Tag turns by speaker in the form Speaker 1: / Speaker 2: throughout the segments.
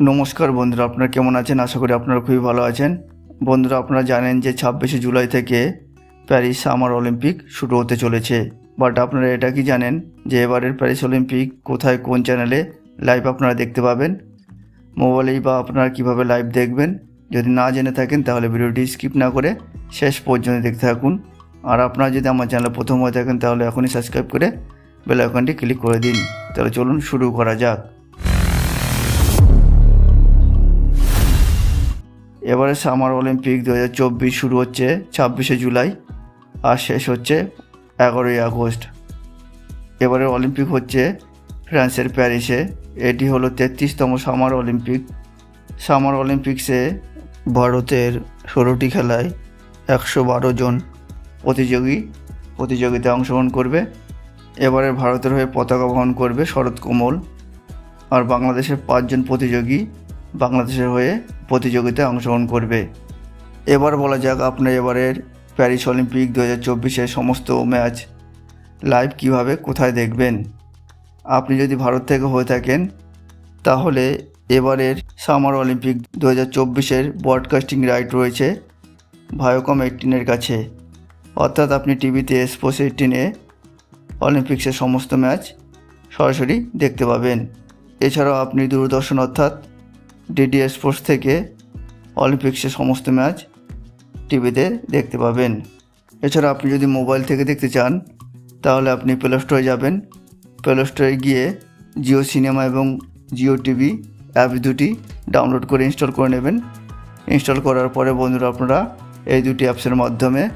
Speaker 1: নমস্কার বন্ধুরা, আপনারা কেমন আছেন? আশা করি আপনারা খুবই ভালো আছেন। বন্ধুরা, আপনারা জানেন যে ছাব্বিশে জুলাই থেকে প্যারিস সামার অলিম্পিক শুরু হতে চলেছে। বাট আপনারা এটা কি জানেন যে এবারের প্যারিস অলিম্পিক কোথায়, কোন চ্যানেলে লাইভ আপনারা দেখতে পাবেন? মোবাইলেই বা আপনারা কীভাবে লাইভ দেখবেন? যদি না জেনে থাকেন, তাহলে ভিডিওটি স্কিপ না করে শেষ পর্যন্ত দেখতে থাকুন। আর আপনারা যদি আমার চ্যানেলে প্রথম হয়ে থাকেন, তাহলে এখনই সাবস্ক্রাইব করে বেল আইকনটি ক্লিক করে দিন। তাহলে চলুন শুরু করা যাক। এবারে সামার অলিম্পিক দু হাজার চব্বিশ শুরু হচ্ছে ছাব্বিশে জুলাই আর শেষ হচ্ছে এগারোই আগস্ট। এবারে অলিম্পিক হচ্ছে ফ্রান্সের প্যারিসে। এটি হলো তেত্রিশতম সামার অলিম্পিক সামার অলিম্পিক্সে ভারতের ষোলোটি খেলায় একশো বারো জন প্রতিযোগী প্রতিযোগিতায় অংশগ্রহণ করবে। এবারে ভারতের হয়ে পতাকা বহন করবে শরৎ কোমল। আর বাংলাদেশের পাঁচজন প্রতিযোগী বাংলাদেশের হয়ে প্রতিযোগিতায় অংশগ্রহণ করবে। এবার বলা যাক আপনার এবারের প্যারিস অলিম্পিক দু হাজার চব্বিশের সমস্ত ম্যাচ লাইভ কীভাবে কোথায় দেখবেন? আপনি যদি ভারত থেকে হয়ে থাকেন, তাহলে এবারের সামার অলিম্পিক দু হাজার চব্বিশের ব্রডকাস্টিং রাইট রয়েছে ভায়োকম এইটিনের কাছে। অর্থাৎ আপনি টিভিতে স্পোর্টস এইটিনে অলিম্পিক্সের সমস্ত ম্যাচ সরাসরি দেখতে পাবেন। এছাড়াও আপনি দূরদর্শন অর্থাৎ ডিডি স্পোর্টস থেকে অলিম্পিক্সের সমস্ত ম্যাচ টিভিতে দেখতে পাবেন। এছাড়া আপনি যদি মোবাইল থেকে দেখতে চান, তাহলে আপনি প্লে স্টোরে যাবেন। প্লে স্টোরে গিয়ে জিও সিনেমা এবং জিও টিভি অ্যাপ দুটি ডাউনলোড করে ইনস্টল করে নেবেন। ইনস্টল করার পরে বন্ধুরা আপনারা এই দুটি অ্যাপসের মাধ্যমে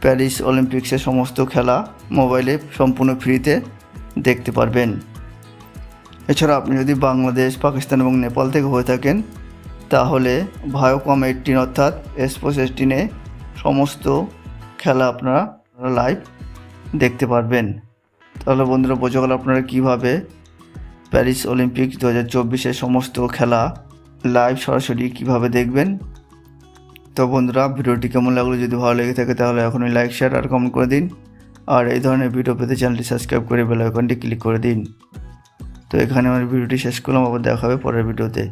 Speaker 1: প্যারিস অলিম্পিক্সের সমস্ত খেলা মোবাইলে সম্পূর্ণ ফ্রিতে দেখতে পারবেন। এছাড়া আপনি যদি বাংলাদেশ, পাকিস্তান এবং নেপাল থেকে হয়ে থাকেন, তাহলে ভায়োকম এইটিন অর্থাৎ এসপোস এইটিনে সমস্ত খেলা আপনারা লাইভ দেখতে পারবেন। তাহলে বন্ধুরা, বোঝা গেল আপনারা কীভাবে প্যারিস অলিম্পিক দু হাজার চব্বিশের সমস্ত খেলা লাইভ সরাসরি কীভাবে দেখবেন। তো বন্ধুরা, ভিডিওটি কেমন লাগল যদি ভালো লেগে থাকে, তাহলে এখনই লাইক শেয়ার আর কমেন্ট করে দিন। আর এই ধরনের ভিডিও পেতে চ্যানেলটি সাবস্ক্রাইব করে বেল আইকনটি ক্লিক করে দিন। তো এখানে আমার ভিডিওটি শেষ করলাম আবার দেখা হবে পরের ভিডিওতে।